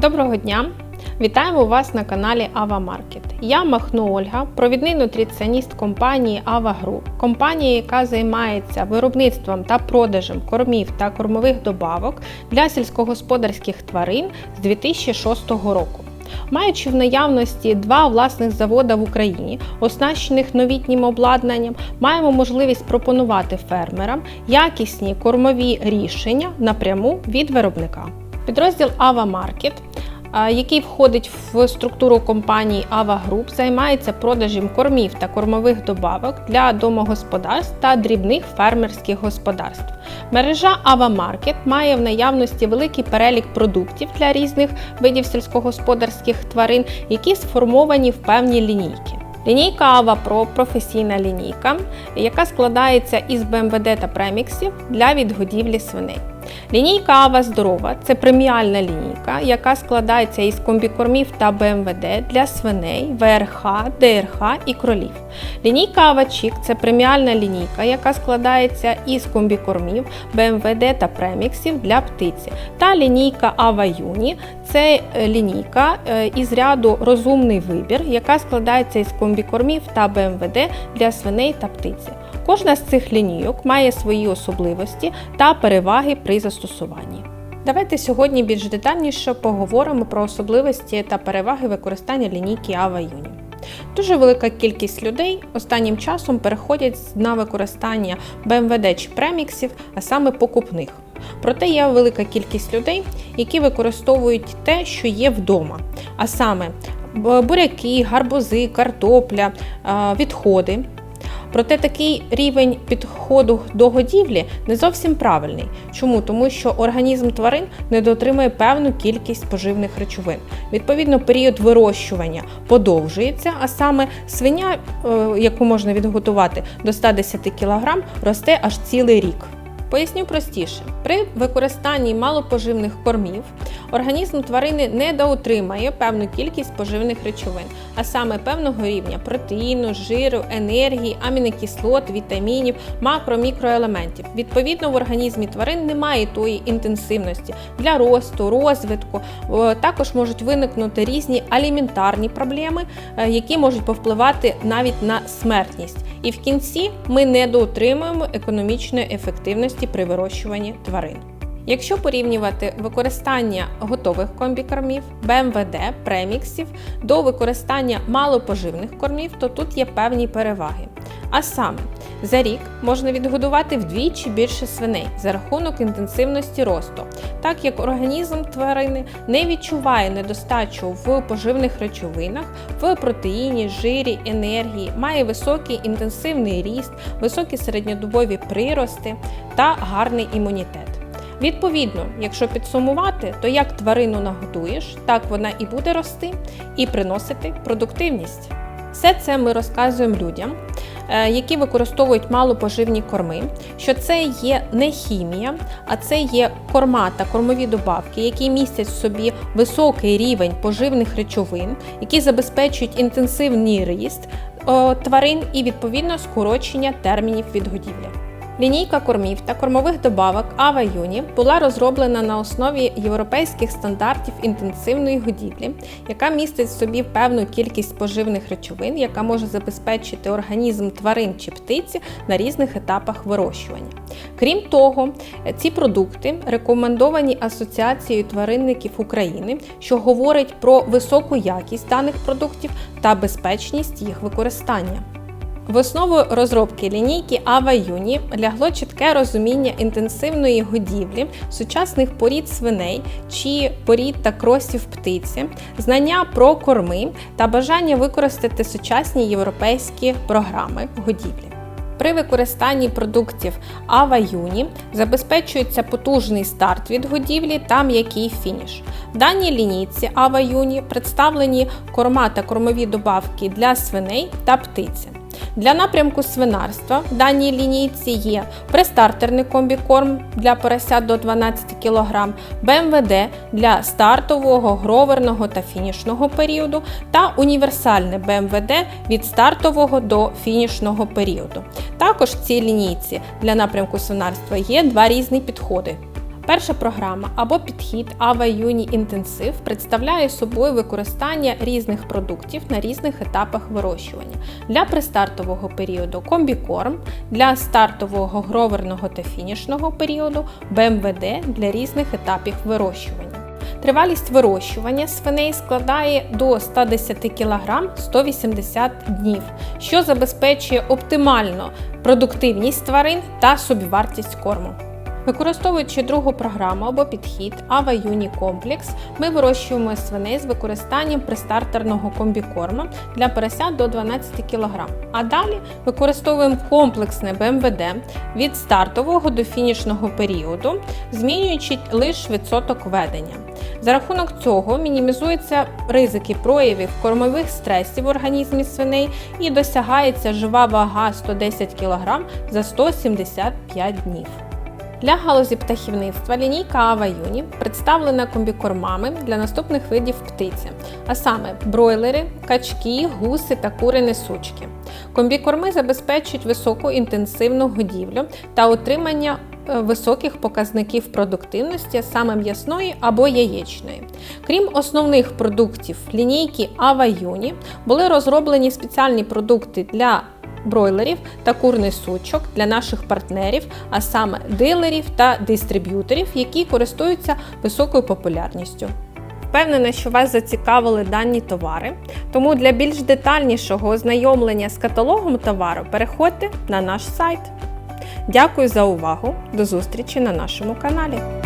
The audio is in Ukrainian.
Доброго дня! Вітаємо вас на каналі Ава Маркет. Я Махно Ольга, провідний нутриціоніст компанії Ава Груп, компанія, яка займається виробництвом та продажем кормів та кормових добавок для сільськогосподарських тварин з 2006 року. Маючи в наявності два власних завода в Україні, оснащених новітнім обладнанням, маємо можливість пропонувати фермерам якісні кормові рішення напряму від виробника. Підрозділ Ава Маркет який входить в структуру компанії Ава Груп, займається продажем кормів та кормових добавок для домогосподарств та дрібних фермерських господарств. Мережа Ава Маркет має в наявності великий перелік продуктів для різних видів сільськогосподарських тварин, які сформовані в певні лінійки. Лінійка Ава Pro – професійна лінійка, яка складається із БМВД та преміксів для відгодівлі свиней. Лінійка Ава Здорова це преміальна лінійка, яка складається із комбікормів та БМВД для свиней, ВРХ, ДРХ і кролів. Лінійка Ава Чік це преміальна лінійка, яка складається із комбікормів, БМВД та преміксів для птиці. Та лінійка Ава Юні це е, лінійка е, із ряду розумний вибір, яка складається із комбікормів та БМВД для свиней та птиці. Кожна з цих лінійок має свої особливості та переваги при застосуванні. Давайте сьогодні більш детальніше поговоримо про особливості та переваги використання лінійки Ава Uni. Дуже велика кількість людей останнім часом переходять на використання БМВД чи преміксів, а саме покупних. Проте є велика кількість людей, які використовують те, що є вдома, а саме буряки, гарбузи, картопля, відходи. Проте такий рівень підходу до годівлі не зовсім правильний. Чому? Тому що організм тварин не дотримує певну кількість поживних речовин. Відповідно, період вирощування подовжується, а саме свиня, е, яку можна відготувати до 110 кг, росте аж цілий рік. Поясню простіше, при використанні малопоживних кормів організм тварини недоотримає певну кількість поживних речовин, а саме певного рівня протеїну, жиру, енергії, амінокислот, вітамінів, макро-мікроелементів. Відповідно, в організмі тварин немає тої інтенсивності для росту, розвитку. Також можуть виникнути різні аліментарні проблеми, е, які можуть повпливати навіть на смертність. І в кінці ми недоотримуємо економічної ефективності при вирощуванні тварин. Якщо порівнювати використання готових комбікормів, БМВД, преміксів до використання малопоживних кормів, то тут є певні переваги. А саме, за рік можна відгодувати вдвічі більше свиней за рахунок інтенсивності росту, так як організм тварини не відчуває недостачу в поживних речовинах, в протеїні, жирі, енергії, має високий інтенсивний ріст, високі середньодобові прирости та гарний імунітет. Відповідно, якщо підсумувати, то як тварину нагодуєш, так вона і буде рости і приносити продуктивність. Все це ми розказуємо людям, які використовують малопоживні корми, що це є не хімія, а це є корма та кормові добавки, які містять в собі високий рівень поживних речовин, які забезпечують інтенсивний ріст тварин і відповідно скорочення термінів відгодівлі. Лінійка кормів та кормових добавок Ава Юні була розроблена на основі європейських стандартів інтенсивної годівлі, яка містить в собі певну кількість поживних речовин, яка може забезпечити організм тварин чи птиці на різних етапах вирощування. Крім того, ці продукти рекомендовані Асоціацією тваринників України, що говорить про високу якість даних продуктів та безпечність їх використання. В основу розробки лінійки Ава Юні лягло чітке розуміння інтенсивної годівлі, сучасних порід свиней чи порід та кросів птиці, знання про корми та бажання використати сучасні європейські програми годівлі. При використанні продуктів Ава Юні забезпечується потужний старт від годівлі та м'який фініш. В даній лінійці Ава Юні представлені корма та кормові добавки для свиней та птиці. Для напрямку свинарства в даній лінійці є престартерний комбікорм для поросят до 12 кг, БМВД для стартового, гроверного та фінішного періоду та універсальне БМВД від стартового до фінішного періоду. Також в цій лінійці для напрямку свинарства є два різні підходи. Перша програма або підхід Ava Uni Intensive представляє собою використання різних продуктів на різних етапах вирощування. Для пристартового періоду комбікорм, для стартового гроверного та фінішного періоду БМВД для різних етапів вирощування. Тривалість вирощування свиней складає до 110 кг 180 днів, що забезпечує оптимальну продуктивність тварин та собівартість корму. Використовуючи другу програму або підхід Ava Uni Complex, ми вирощуємо свиней з використанням пристартерного комбікорма для поросят до 12 кг. А далі використовуємо комплексне БМВД від стартового до фінішного періоду, змінюючи лише відсоток ведення. За рахунок цього мінімізуються ризики проявів кормових стресів в організмі свиней і досягається жива вага 110 кг за 175 днів. Для галузі птахівництва лінійка Ава Юні представлена комбікормами для наступних видів птиці, а саме бройлери, качки, гуси та кури несучки. Комбікорми забезпечують високу інтенсивну годівлю та отримання е, високих показників продуктивності саме м'ясної або яєчної. Крім основних продуктів лінійки Ава Юні, були розроблені спеціальні продукти для бройлерів та курний сучок для наших партнерів, а саме дилерів та дистриб'юторів, які користуються високою популярністю. Впевнена, що вас зацікавили дані товари, тому для більш детальнішого ознайомлення з каталогом товару переходьте на наш сайт. Дякую за увагу! До зустрічі на нашому каналі!